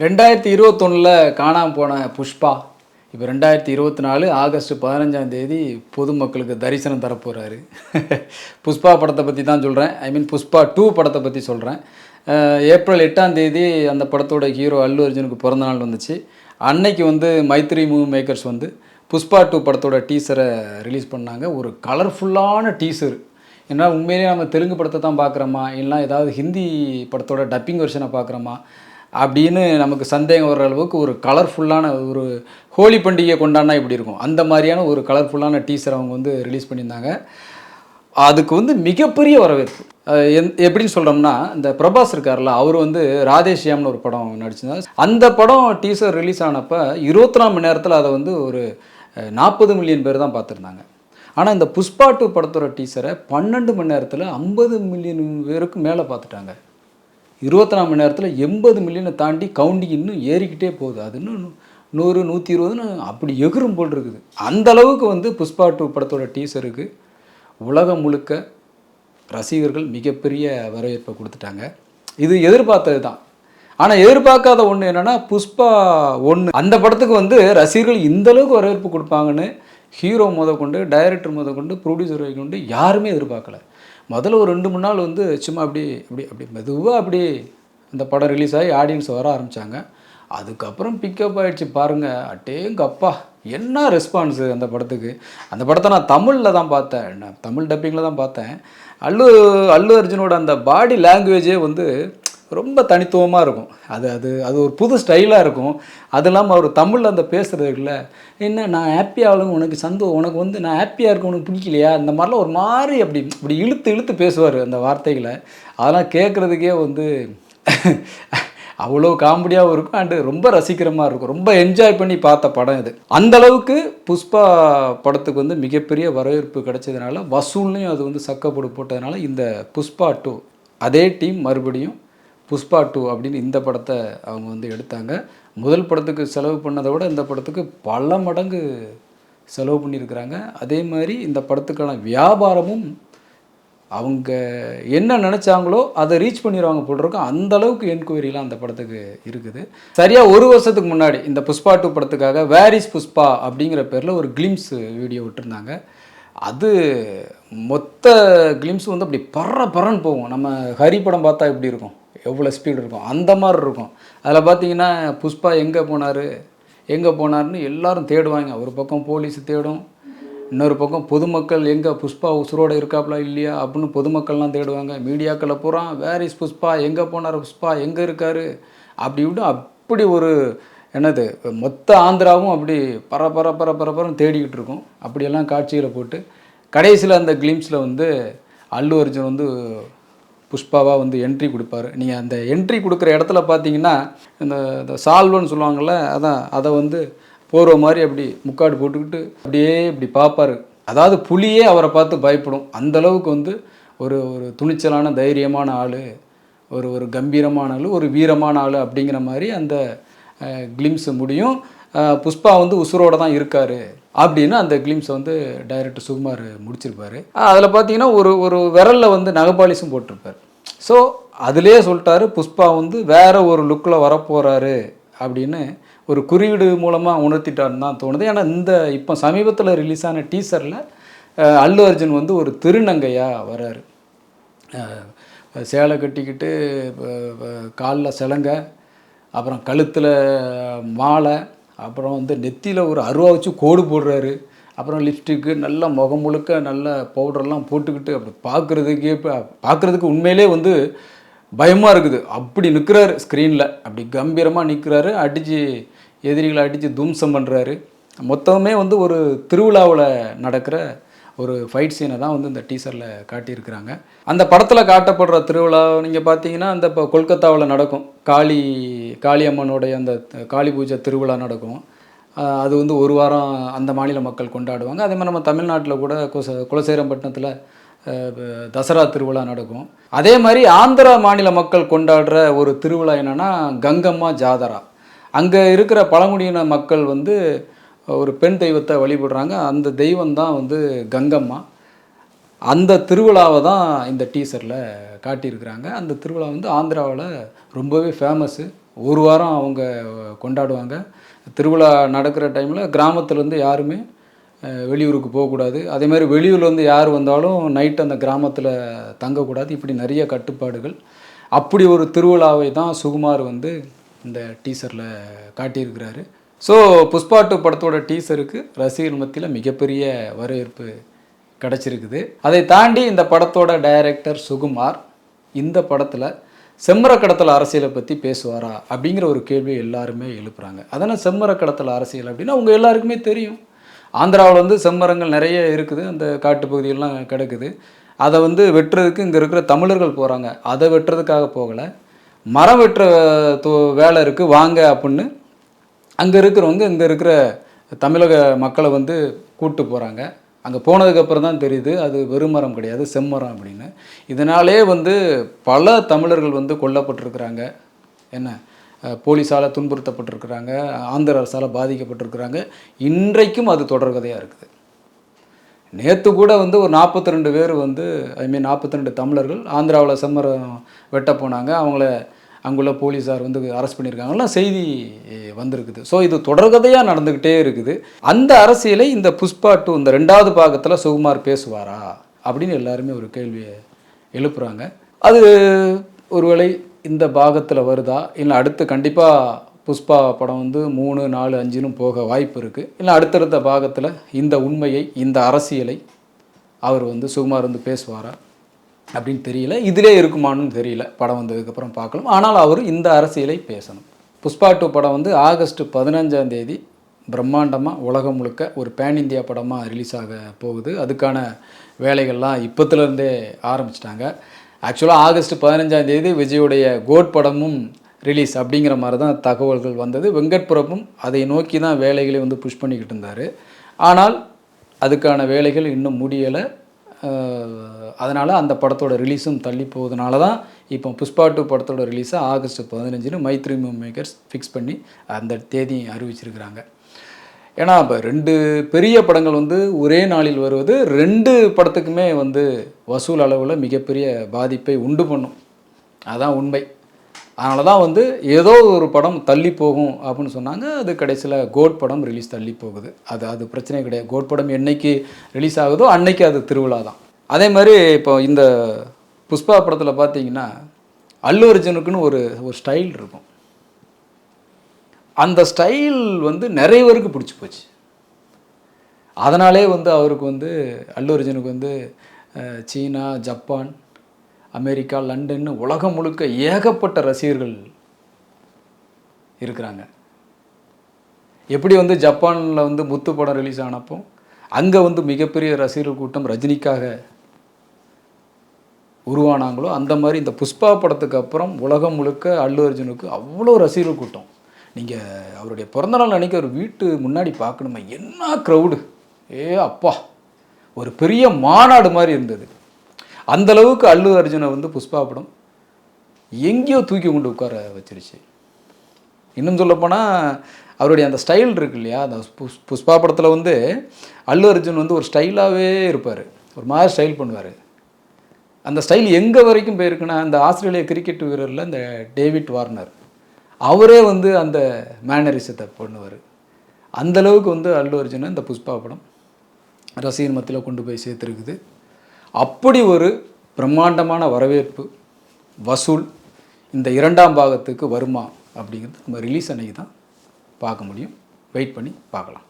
ரெண்டாயிரத்தி இருபத்தொன்னில் காணாமல் போன புஷ்பா இப்போ ரெண்டாயிரத்தி இருபத்தி நாலு ஆகஸ்ட் பதினஞ்சாம் தேதி பொதுமக்களுக்கு தரிசனம் தரப்போகிறாரு புஷ்பா படத்தை பற்றி தான் சொல்கிறேன் ஐ மீன் புஷ்பா டூ படத்தை பற்றி சொல்கிறேன் ஏப்ரல் எட்டாம் தேதி அந்த படத்தோட ஹீரோ அல்லு அர்ஜுனுக்கு பிறந்த நாள் வந்துச்சு. அன்னைக்கு வந்து மைத்ரி மூவி மேக்கர்ஸ் வந்து புஷ்பா டூ படத்தோட டீசரை ரிலீஸ் பண்ணாங்க. ஒரு கலர்ஃபுல்லான டீசர். ஏன்னா உண்மையிலேயே நம்ம தெலுங்கு படத்தை தான் பார்க்குறோமா? இல்லைனா ஏதாவது ஹிந்தி படத்தோட டப்பிங் வெர்ஷனை பார்க்குறோமா? அப்படின்னு நமக்கு சந்தேகம் வர்ற அளவுக்கு ஒரு கலர்ஃபுல்லான ஒரு ஹோலி பண்டிகை கொண்டாடினா இப்படி இருக்கும்? அந்த மாதிரியான ஒரு கலர்ஃபுல்லான டீசர் அவங்க வந்து ரிலீஸ் பண்ணியிருந்தாங்க. அதுக்கு வந்து மிகப்பெரிய வரவேற்பு. எந் எப்படின்னு சொல்கிறோம்னா இந்த பிரபாஸ் இருக்கார்ல அவர் வந்து ராதேஷ்யாம்னு ஒரு படம் நடிச்சிருந்தார். அந்த படம் டீசர் ரிலீஸ் ஆனப்போ இருபத்தி நாலு மணி நேரத்தில் அதை வந்து ஒரு நாற்பது மில்லியன் பேர் தான் பார்த்துருந்தாங்க. ஆனால் இந்த புஷ்பா டூ படத்தோட டீசரை பன்னெண்டு மணி நேரத்தில் ஐம்பது மில்லியன் பேருக்கு மேலே பார்த்துட்டாங்க. இருபத்தி நாலு மணி நேரத்தில் எண்பது மில்லியனை தாண்டி கவுண்டிங் இன்னும் ஏறிக்கிட்டே போகுது. அது இன்னும் நூறு நூற்றி இருபதுன்னு அப்படி எகிரும் போல் இருக்குது. அந்த அளவுக்கு வந்து புஷ்பா டூ படத்தோட டீசருக்கு உலகம் முழுக்க ரசிகர்கள் மிகப்பெரிய வரவேற்பை கொடுத்துட்டாங்க. இது எதிர்பார்த்தது தான். ஆனால் எதிர்பார்க்காத ஒன்று என்னென்னா புஷ்பா ஒன்று அந்த படத்துக்கு வந்து ரசிகர்கள் இந்த அளவுக்கு வரவேற்பு கொடுப்பாங்கன்னு ஹீரோ முத கொண்டு டைரக்டர் முத கொண்டு ப்ரொடியூசர் கொண்டு யாருமே எதிர்பார்க்கல. முதல்ல ஒரு ரெண்டு மூணு நாள் வந்து சும்மா அப்படி அப்படி அப்படி மெதுவாக அப்படி அந்த படம் ரிலீஸ் ஆகி ஆடியன்ஸ் வர ஆரம்பித்தாங்க அதுக்கப்புறம் பிக்கப் ஆகிடுச்சு பாருங்கள் அட்டேங்க அப்பா என்ன ரெஸ்பான்ஸு அந்த படத்துக்கு? அந்த படத்தை நான் தமிழில் தான் பார்த்தேன். நான் தமிழ் டப்பிங்கில் தான் பார்த்தேன். அல்லு அல்லு அர்ஜுனோட அந்த பாடி லாங்குவேஜே வந்து ரொம்ப தனித்துவமாக இருக்கும். அது அது அது ஒரு புது ஸ்டைலாக இருக்கும். அது இல்லாமல் அவர் தமிழில் அந்த பேசுகிறது இருக்குல்ல என்ன நான் ஹாப்பியாகலும் உனக்கு சந்தோ உனக்கு வந்து நான் ஹாப்பியாக இருக்க உனக்கு பிடிக்கலையா? அந்த மாதிரிலாம் ஒரு மாதிரி அப்படி இப்படி இழுத்து இழுத்து பேசுவார் அந்த வார்த்தைகளை. அதெல்லாம் கேட்குறதுக்கே வந்து அவ்வளோ காமெடியாகவும் இருக்கும். அண்டு ரொம்ப ரசிக்கிற மாதிரி இருக்கும். ரொம்ப என்ஜாய் பண்ணி பார்த்த படம் இது. அந்த அளவுக்கு புஷ்பா படத்துக்கு வந்து மிகப்பெரிய வரவேற்பு கிடைச்சதுனால வசூல்லையும் அது வந்து சக்கப்போடு போட்டதுனால இந்த புஷ்பா டூ அதே டீம் மறுபடியும் புஷ்பா டூ அப்படின்னு இந்த படத்தை அவங்க வந்து எடுத்தாங்க. முதல் படத்துக்கு செலவு பண்ணதை விட இந்த படத்துக்கு பல மடங்கு செலவு பண்ணியிருக்கிறாங்க. அதே மாதிரி இந்த படத்துக்கான வியாபாரமும் அவங்க என்ன நினச்சாங்களோ அதை ரீச் பண்ணிடுவாங்க போட்டிருக்கோம் அந்த அளவுக்கு என்கொயரிலாம் அந்த படத்துக்கு இருக்குது. சரியாக ஒரு வருஷத்துக்கு முன்னாடி இந்த புஷ்பா டூ படத்துக்காக வேர் இஸ் புஷ்பா அப்படிங்கிற பேரில் ஒரு கிளிம்ஸ் வீடியோ விட்டுருந்தாங்க. அது மொத்த கிளிம்ஸ் வந்து அப்படி பற பறன்னு போகும். நம்ம ஹரி படம் பார்த்தா எப்படி இருக்கும்? எவ்வளோ ஸ்பீடு இருக்கும்? அந்த மாதிரி இருக்கும். அதில் பார்த்தீங்கன்னா புஷ்பா எங்கே போனார்? எங்கே போனார்னு எல்லாரும் தேடுவாங்க. ஒரு பக்கம் போலீஸ் தேடும் இன்னொரு பக்கம் பொதுமக்கள் எங்கே புஷ்பா உசுரோடு இருக்காப்புல இல்லையா அப்படின்னு பொதுமக்கள்லாம் தேடுவாங்க. மீடியாக்களை பூரா வேர் இஸ் புஷ்பா? எங்கே போனார் புஷ்பா? எங்கே இருக்கார்? அப்படி இப்படி அப்படி ஒரு என்னது மொத்த ஆந்திராவும் அப்படி பர பர பர பரபரம் தேடிக்கிட்டு இருக்கும். அப்படியெல்லாம் காட்சிகளை போட்டு கடைசியில் அந்த கிளிம்ஸில் வந்து அல்லு அர்ஜுன் வந்து புஷ்பாவாக வந்து என்ட்ரி கொடுப்பாரு. நீங்கள் அந்த என்ட்ரி கொடுக்குற இடத்துல பார்த்தீங்கன்னா இந்த இந்த சால்வன்னு சொல்லுவாங்கள்ல அதான் அதை வந்து போகிற மாதிரி அப்படி முக்காடு போட்டுக்கிட்டு அப்படியே இப்படி பார்ப்பாரு. அதாவது புலியே அவரை பார்த்து பயப்படும். அந்த அளவுக்கு வந்து ஒரு ஒரு துணிச்சலான தைரியமான ஆள் ஒரு ஒரு கம்பீரமான ஆள் ஒரு வீரமான ஆள் அப்படிங்கிற மாதிரி அந்த கிளிம்ஸ் முடியும். புஷ்பா வந்து உசுரோடு தான் இருக்கார். அப்படின்னு அந்த கிளிம்ஸை வந்து டைரக்டர் சுகுமார் முடிச்சிருப்பாரு. அதில் பார்த்தீங்கன்னா ஒரு ஒரு விரலில் வந்து நகபாலிசும் போட்டிருப்பார். ஸோ அதிலே சொல்லிட்டாரு புஷ்பா வந்து வேறு ஒரு லுக்கில் வரப்போகிறாரு அப்படின்னு ஒரு குறியீடு மூலமாக உணர்த்திட்டான்னு தான் தோணுது. ஏன்னா இந்த இப்போ சமீபத்தில் ரிலீஸ் ஆன டீசரில் அல்லு அர்ஜுன் வந்து ஒரு திருநங்கையாக வராரு. சேலை கட்டிக்கிட்டு காலில் சிலங்க அப்புறம் கழுத்தில் மாலை அப்புறம் வந்து நெத்தியில் ஒரு அருவா வச்சு கோடு போடுறாரு. அப்புறம் லிப்ஸ்டிக்கு நல்ல முகம் முழுக்க நல்ல பவுடர்லாம் போட்டுக்கிட்டு அப்படி பார்க்குறதுக்கே பார்க்குறதுக்கு உண்மையிலே வந்து பயமாக இருக்குது. அப்படி நிற்கிறாரு ஸ்க்ரீனில் அப்படி கம்பீரமாக நிற்கிறாரு அடித்து எதிரிகளை அடித்து தும்சம் பண்ணுறாரு மொத்தமே வந்து ஒரு திருவிழாவில் நடக்கிற ஒரு ஃபைட் சீனை தான் வந்து இந்த டீசரில் காட்டியிருக்கிறாங்க. அந்த படத்தில் காட்டப்படுற திருவிழா நீங்கள் பார்த்தீங்கன்னா அந்த இப்போ கொல்கத்தாவில் நடக்கும். காளி காளியம்மனுடைய அந்த காளி பூஜை திருவிழா நடக்கும். அது வந்து ஒரு வாரம் அந்த மாநில மக்கள் கொண்டாடுவாங்க. அதே மாதிரி நம்ம தமிழ்நாட்டில் கூட குச குலசேரம்பட்டினத்தில் தசரா திருவிழா நடக்கும். அதே மாதிரி ஆந்திரா மாநில மக்கள் கொண்டாடுற ஒரு திருவிழா என்னென்னா கங்கம்மா ஜாதரா. அங்கே இருக்கிற பழங்குடியின மக்கள் வந்து ஒரு பெண் தெய்வத்தை வழிபடுறாங்க. அந்த தெய்வம் தான் வந்து கங்கம்மா. அந்த திருவிழாவை தான் இந்த டீசரில் காட்டியிருக்கிறாங்க. அந்த திருவிழா வந்து ஆந்திராவில் ரொம்பவே ஃபேமஸ்ஸு ஒரு வாரம் அவங்க கொண்டாடுவாங்க. திருவிழா நடக்கிற டைமில் கிராமத்துலேருந்து யாருமே வெளியூருக்கு போகக்கூடாது. அதே மாதிரி வெளியூர்லேருந்து யார் வந்தாலும் நைட் அந்த கிராமத்தில் தங்கக்கூடாது. இப்படி நிறைய கட்டுப்பாடுகள். அப்படி ஒரு திருவிழாவை தான் சுகுமார் வந்து இந்த டீசரில் காட்டியிருக்கிறாரு. ஸோ புஷ்பா டூ படத்தோட டீசருக்கு ரசிகர் மத்தியில் மிகப்பெரிய வரவேற்பு கிடச்சிருக்குது. அதை தாண்டி இந்த படத்தோட டைரக்டர் சுகுமார் இந்த படத்தில் செம்மர கடத்தல் அரசியலை பற்றி பேசுவாரா அப்படிங்கிற ஒரு கேள்வியை எல்லாருமே எழுப்புறாங்க. அதனால் செம்மர கடத்தல் அரசியல் அப்படின்னா அவங்க எல்லாருக்குமே தெரியும். ஆந்திராவில் வந்து செம்மரங்கள் நிறைய இருக்குது. அந்த காட்டுப்பகுதியெல்லாம் கிடக்குது. அதை வந்து வெட்டுறதுக்கு இங்கே இருக்கிற தமிழர்கள் போகிறாங்க அதை வெட்டுறதுக்காக போகலை. மரம் வெட்டுற தோ- வேலை இருக்குது வாங்க அப்படின்னு அங்கே இருக்கிறவங்க இங்கே இருக்கிற தமிழக மக்களை வந்து கூப்பிட்டு போகிறாங்க அங்கே போனதுக்கப்புறம் தான் தெரியுது அது வெறுமரம் கிடையாது செம்மரம் அப்படின்னு. இதனாலே வந்து பல தமிழர்கள் வந்து கொல்லப்பட்டிருக்கிறாங்க. என்ன? போலீஸால் துன்புறுத்தப்பட்டிருக்கிறாங்க ஆந்திர அரசால் பாதிக்கப்பட்டிருக்கிறாங்க. இன்றைக்கும் அது தொடர்கதையாக இருக்குது. நேற்று கூட வந்து ஒரு நாற்பத்தி ரெண்டு பேர் வந்து ஐ மீன் நாற்பத்தி ரெண்டு தமிழர்கள் ஆந்திராவில் செம்மரம் வெட்ட போனாங்க. அவங்கள அங்குள்ள போலீஸார் வந்து அரெஸ்ட் பண்ணியிருக்காங்கலாம் செய்தி வந்திருக்குது. ஸோ இது தொடர்கதையாக நடந்துக்கிட்டே இருக்குது. அந்த அரசியலை இந்த புஷ்பா டூ இந்த ரெண்டாவது பாகத்தில் சுகுமார் பேசுவாரா? அப்படின்னு எல்லாருமே ஒரு கேள்வியை எழுப்புறாங்க. அது ஒருவேளை இந்த பாகத்தில் வருதா? இல்லை அடுத்து கண்டிப்பாக புஷ்பா படம் வந்து மூணு நாலு அஞ்சுன்னு போக வாய்ப்பு இருக்குது இல்லை அடுத்தடுத்த பாகத்தில் இந்த உண்மையை இந்த அரசியலை அவர் வந்து சுகுமார் வந்து பேசுவாரா? அப்படின்னு தெரியல. இதிலே இருக்குமான்னு தெரியல. படம் வந்ததுக்கப்புறம் பார்க்கலாம். ஆனால் அவர் இந்த அரசியலை பேசணும். புஷ்பா டூ படம் வந்து ஆகஸ்ட் பதினஞ்சாம் தேதி பிரம்மாண்டமாக உலகம் முழுக்க ஒரு பேன் இந்தியா படமாக ரிலீஸ் ஆக போகுது. அதுக்கான வேலைகள்லாம் இப்போத்துலேருந்தே ஆரம்பிச்சிட்டாங்க. ஆக்சுவலாக ஆகஸ்ட் பதினஞ்சாம் தேதி விஜயுடைய கோட் படமும் ரிலீஸ் அப்படிங்கிற மாதிரி தான் தகவல்கள் வந்தது. வெங்கட்புரமும் அதை நோக்கி தான் வேலைகளை வந்து புஷ் பண்ணிக்கிட்டு இருந்தார். ஆனால் அதுக்கான வேலைகள் இன்னும் முடியலை. அதனால் அந்த படத்தோட ரிலீஸும் தள்ளி போவதனால தான் இப்போ புஷ்பா டூ படத்தோட ரிலீஸை ஆகஸ்ட் பதினஞ்சுன்னு மைத்ரி மூவ் மேக்கர்ஸ் ஃபிக்ஸ் பண்ணி அந்த தேதி அறிவிச்சிருக்கிறாங்க. ஏன்னா இப்போ ரெண்டு பெரிய படங்கள் வந்து ஒரே நாளில் வருவது ரெண்டு படத்துக்குமே வந்து வசூல் அளவில் மிகப்பெரிய பாதிப்பை உண்டு பண்ணும். அதான் உண்மை. அதனால தான் வந்து ஏதோ ஒரு படம் தள்ளி போகும் அப்படின்னு சொன்னாங்க. அது கடைசியில் கோட் படம் ரிலீஸ் தள்ளி போகுது. அது அது பிரச்சனை கிடையாது. கோட் படம் என்றைக்கு ரிலீஸ் ஆகுதோ அன்னைக்கு அது திருவிழா தான். அதே மாதிரி இப்போ இந்த புஷ்பா படத்தில் பார்த்தீங்கன்னா அல்லு அர்ஜுனுக்குன்னு ஒரு ஒரு ஸ்டைல் இருக்கும். அந்த ஸ்டைல் வந்து நிறைய பேருக்கு பிடிச்சி போச்சு. அதனாலே வந்து அவருக்கு வந்து அல்லு அர்ஜுனுக்கு வந்து சீனா ஜப்பான் அமெரிக்கா லண்டன்னு உலகம் முழுக்க ஏகப்பட்ட ரசிகர்கள் இருக்கிறாங்க. எப்படி வந்து ஜப்பானில் வந்து முத்து படம் ரிலீஸ் ஆனப்போ அங்கே வந்து மிகப்பெரிய ரசிகர்கள் கூட்டம் ரஜினிக்காக உருவானாங்களோ அந்த மாதிரி இந்த புஷ்பா படத்துக்கு அப்புறம் உலகம் முழுக்க அல்லு அர்ஜுனுக்கு அவ்வளோ ரசிகர்கள் கூட்டம். நீங்கள் அவருடைய பிறந்தநாள் அன்றைக்கி ஒரு வீட்டு முன்னாடி பார்க்கணுமா என்ன க்ரௌடு ஏ அப்பா ஒரு பெரிய மாநாடு மாதிரி இருந்தது. அந்தளவுக்கு அல்லு அர்ஜுனை வந்து புஷ்பா படம் எங்கேயோ தூக்கி கொண்டு உட்கார வச்சிருச்சு. இன்னும் சொல்லப்போனால் அவருடைய அந்த ஸ்டைல் இருக்கு இல்லையா? அந்த புஷ் புஷ்பா படத்தில் வந்து அல்லு அர்ஜுன் வந்து ஒரு ஸ்டைலாகவே இருப்பார். ஒரு மாதிரி ஸ்டைல் பண்ணுவார். அந்த ஸ்டைல் எங்கே வரைக்கும் போயிருக்குன்னா அந்த ஆஸ்திரேலிய கிரிக்கெட் வீரரில் இந்த டேவிட் வார்னர். அவரே வந்து அந்த மேனரிசத்தை பண்ணுவார். அந்த அளவுக்கு வந்து அல்லு அர்ஜுனை இந்த புஷ்பா படம் ரசிகர் மத்தியில் கொண்டு போய் சேர்த்துருக்குது. அப்படி ஒரு பிரம்மாண்டமான வரவேற்பு வசூல் இந்த இரண்டாம் பாகத்துக்கு வருமா அப்படிங்கிறது நம்ம ரிலீஸ் அன்னைக்கு தான் பார்க்க முடியும். வெயிட் பண்ணி பார்க்கலாம்.